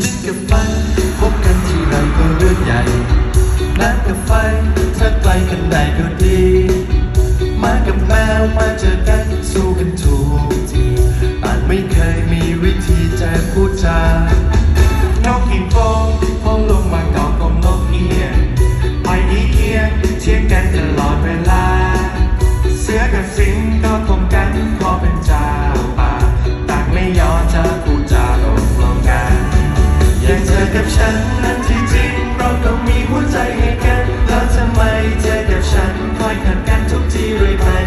ลิ้นกับฟันพบกันที่ไรก็เรื่องใหญ่น้ำกับไฟถ้าไกลกันได้ก็ดี มากับแมวมาเจอกันสู้กันถูกทีต่างไม่เคยมีวิธีจะพูดจานกกินโฟงพงลงมาเกาะกลมนกเอียงไปอีเกียงเทียงกันตลอดเวลา สือกับสิงก็คงกันพอเป็นเจ้าป่าต่างไม่ยอมจะพูดจาลงลงกันอย่างเธอกับฉันนั้นที่จริงเราก็มีหัวใจให้กันแล้วทำไมเธอกับฉันคอยขัดกันทุกทีเลยไป